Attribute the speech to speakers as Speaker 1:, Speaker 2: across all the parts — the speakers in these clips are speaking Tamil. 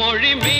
Speaker 1: மனம் மொழி மெய்யாலே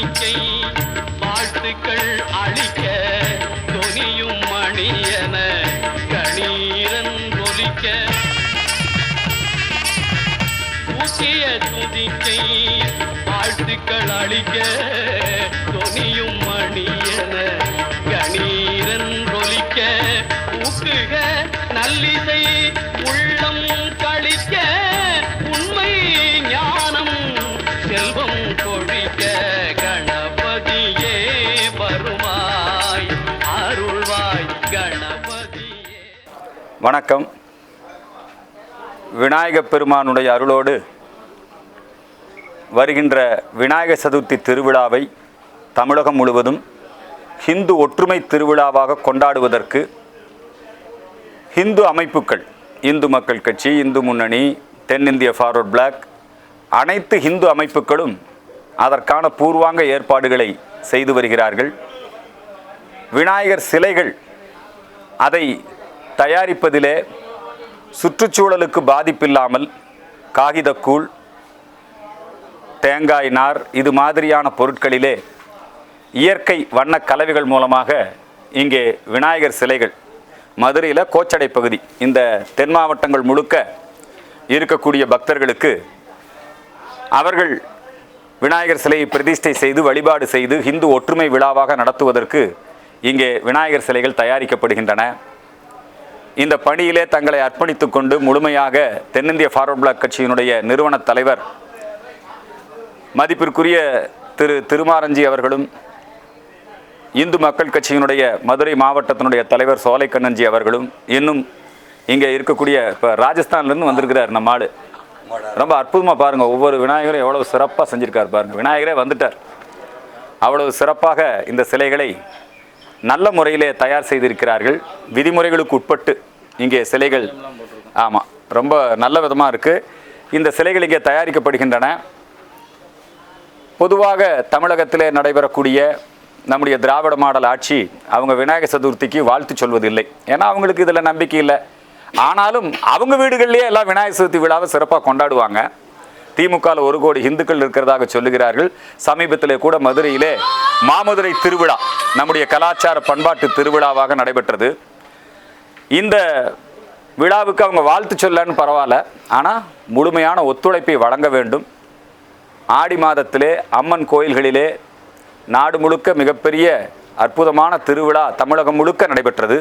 Speaker 1: நம்பிக்கை வாழ்த்துக்கள் அளிக்க தொனியும் மணியன கணீரன் ஒலிக்க. தூக்கிய துதிக்கை வாழ்த்துக்கள் அளிக்க தொனியும் மணியன கணீரன் ஒலிக்க. ஊக்குக நல்லிசை உள்ளம் கழிக்க. உண்மை ஞானம் செல்வம் கொழிக்க
Speaker 2: வணக்கம். விநாயகப் பெருமானுடைய அருளோடு வருகின்ற விநாயக சதுர்த்தி திருவிழாவை தமிழகம் முழுவதும் ஹிந்து ஒற்றுமை திருவிழாவாக கொண்டாடுவதற்கு ஹிந்து அமைப்புகள் இந்து மக்கள் கட்சி இந்து முன்னணி தென்னிந்திய ஃபார்வர்ட் பிளாக் அனைத்து ஹிந்து அமைப்புகளும் அதற்கான பூர்வாங்க ஏற்பாடுகளை செய்து வருகிறார்கள். விநாயகர் சிலைகள் அதை தயாரிப்பதிலே சுற்றுச்சூழலுக்கு பாதிப்பில்லாமல் காகிதக்கூழ் தேங்காய் நார் இது மாதிரியான பொருட்களிலே இயற்கை வண்ணக் கலவைகள் மூலமாக இங்கே விநாயகர் சிலைகள் மதுரையில் கோச்சடை பகுதி இந்த தென் மாவட்டங்கள் முழுக்க இருக்கக்கூடிய பக்தர்களுக்கு அவர்கள் விநாயகர் சிலையை பிரதிஷ்டை செய்து வழிபாடு செய்து ஹிந்து ஒற்றுமை விழாவாக நடத்துவதற்கு இங்கே விநாயகர் சிலைகள் தயாரிக்கப்படுகின்றன. இந்த பணியிலே தங்களை அர்ப்பணித்துக் கொண்டு முழுமையாக தென்னிந்திய ஃபார்வர்ட் பிளாக் கட்சியினுடைய நிறுவன தலைவர் மதிப்பிற்குரிய திரு திருமாரஞ்சி அவர்களும் இந்து மக்கள் கட்சியினுடைய மதுரை மாவட்டத்தினுடைய தலைவர் சோலைக்கண்ணன்ஜி அவர்களும் இன்னும் இங்கே இருக்கக்கூடிய இப்போ ராஜஸ்தான்லேருந்து வந்திருக்கிறார் நம்ம ஆள். ரொம்ப அற்புதமாக பாருங்கள் ஒவ்வொரு விநாயகரும் எவ்வளோ சிறப்பாக செஞ்சுருக்கார் பாருங்கள் விநாயகரே வந்துட்டார். அவ்வளவு சிறப்பாக இந்த சிலைகளை நல்ல முறையிலே தயார் செய்திருக்கிறார்கள். விதிமுறைகளுக்கு உட்பட்டு இங்கே சிலைகள் ஆமாம் ரொம்ப நல்ல விதமாக இருக்குது இந்த சிலைகள் இங்கே தயாரிக்கப்படுகின்றன. பொதுவாக தமிழகத்திலே நடைபெறக்கூடிய நம்முடைய திராவிட மாடல் ஆட்சி அவங்க விநாயகர் சதுர்த்திக்கு வாழ்த்து சொல்வதில்லை. ஏன்னா அவங்களுக்கு இதில் நம்பிக்கை இல்லை. ஆனாலும் அவங்க வீடுகள்லேயே எல்லாம் விநாயகர் சதுர்த்தி விழாவை சிறப்பாக கொண்டாடுவாங்க. திமுகவில் ஒரு கோடி இந்துக்கள் இருக்கிறதாக சொல்லுகிறார்கள். சமீபத்திலே கூட மதுரையிலே மாமதுரை திருவிழா நம்முடைய கலாச்சார பண்பாட்டு திருவிழாவாக நடைபெற்றது. இந்த விழாவுக்கு அவங்க வாழ்த்து சொல்லன்னு பரவாயில்ல. ஆனால் முழுமையான ஒத்துழைப்பை வழங்க வேண்டும். ஆடி மாதத்திலே அம்மன் கோயில்களிலே நாடு முழுக்க மிகப்பெரிய அற்புதமான திருவிழா தமிழகம் முழுக்க நடைபெற்றது.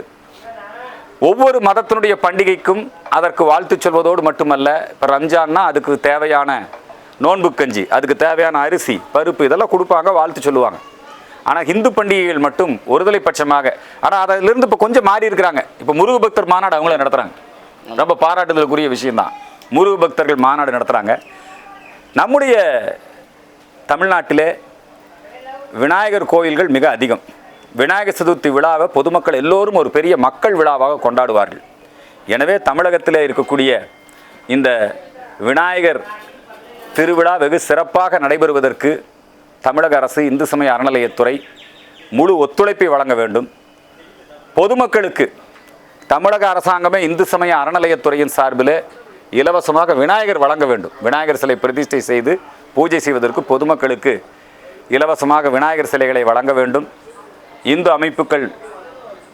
Speaker 2: ஒவ்வொரு மதத்தினுடைய பண்டிகைக்கும் அதற்கு வாழ்த்து சொல்வதோடு மட்டுமல்ல இப்போ ரம்ஜான்னா அதுக்கு தேவையான நோன்பு கஞ்சி அதுக்கு தேவையான அரிசி பருப்பு இதெல்லாம் கொடுப்பாங்க வாழ்த்து சொல்லுவாங்க. ஆனால் ஹிந்து பண்டிகைகள் மட்டும் ஒருதலை பட்சமாக. ஆனால் அதிலிருந்து இப்போ கொஞ்சம் மாறி இருக்கிறாங்க. இப்போ முருக பக்தர் மாநாடு அவங்கள நடத்துகிறாங்க ரொம்ப பாராட்டுதலுக்குரிய விஷயம்தான். முருக பக்தர்கள் மாநாடு நடத்துகிறாங்க நம்முடைய தமிழ்நாட்டிலே விநாயகர் கோயில்கள் மிக அதிகம். விநாயகர் சதுர்த்தி விழாவை பொதுமக்கள் எல்லோரும் ஒரு பெரிய மக்கள் விழாவாக கொண்டாடுவார்கள். எனவே தமிழகத்தில் இருக்கக்கூடிய இந்த விநாயகர் திருவிழா வெகு சிறப்பாக நடைபெறுவதற்கு தமிழக அரசு இந்து சமய அறநிலையத்துறை முழு ஒத்துழைப்பை வழங்க வேண்டும். பொதுமக்களுக்கு தமிழக அரசாங்கமே இந்து சமய அறநிலையத்துறையின் சார்பில் இலவசமாக விநாயகர் வழங்க வேண்டும். விநாயகர் சிலை பிரதிஷ்டை செய்து பூஜை செய்வதற்கு பொதுமக்களுக்கு இலவசமாக விநாயகர் சிலைகளை வழங்க வேண்டும். இந்து அமைப்புகள்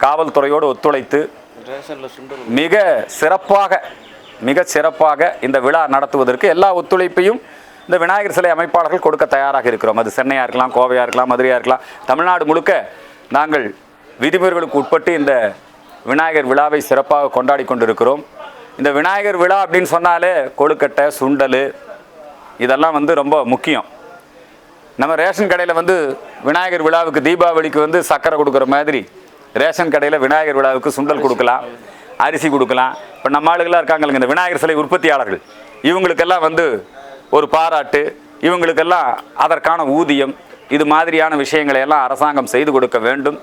Speaker 2: காவல்துறையோடு ஒத்துழைத்து மிக சிறப்பாக மிக சிறப்பாக இந்த விழா நடத்துவதற்கு எல்லா ஒத்துழைப்பையும் இந்த விநாயகர் சிலை அமைப்பாளர்கள் கொடுக்க தயாராக இருக்கிறோம். அது சென்னையாக இருக்கலாம் கோவையாக இருக்கலாம் மதுரையாக இருக்கலாம். தமிழ்நாடு முழுக்க நாங்கள் விதிமுறைகளுக்கு உட்பட்டு இந்த விநாயகர் விழாவை சிறப்பாக கொண்டாடி கொண்டிருக்கிறோம். இந்த விநாயகர் விழா அப்படின்னு சொன்னாலே கொழுக்கட்டை சுண்டல் இதெல்லாம் வந்து ரொம்ப முக்கியம். நம்ம ரேஷன் கடையில் வந்து விநாயகர் விழாவுக்கு தீபாவளிக்கு வந்து சக்கரை கொடுக்குற மாதிரி ரேஷன் கடையில் விநாயகர் விழாவுக்கு சுண்டல் கொடுக்கலாம் அரிசி கொடுக்கலாம். இப்போ நம்ம ஆளுகளாக இருக்காங்க இந்த விநாயகர் சிலை உற்பத்தியாளர்கள். இவங்களுக்கெல்லாம் வந்து ஒரு பாராட்டு இவங்களுக்கெல்லாம் அதற்கான ஊதியம் இது மாதிரியான விஷயங்களை எல்லாம் அரசாங்கம் செய்து கொடுக்க வேண்டும்.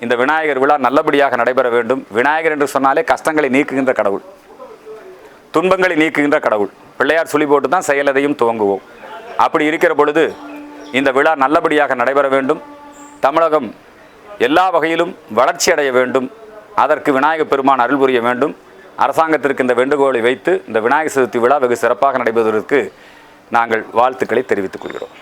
Speaker 2: இந்த விநாயகர் விழா நல்லபடியாக நடைபெற வேண்டும். விநாயகர் என்று சொன்னாலே கஷ்டங்களை நீக்குகின்ற கடவுள். துன்பங்களை நீக்குகின்ற கடவுள். பிள்ளையார் சுழி போட்டு தான் செயலதையும் துவங்குவோம். அப்படி இருக்கிற பொழுது இந்த விழா நல்லபடியாக நடைபெற வேண்டும். தமிழகம் எல்லா வகையிலும் வளர்ச்சி அடைய வேண்டும். அதற்கு விநாயகப் பெருமான் அருள் புரிய வேண்டும். அரசாங்கத்திற்கு இந்த வேண்டுகோளை வைத்து இந்த விநாயகர் சதுர்த்தி விழா வெகு சிறப்பாக நடைபெறுவதற்கு நாங்கள் வாழ்த்துக்களை தெரிவித்துக் கொள்கிறோம்.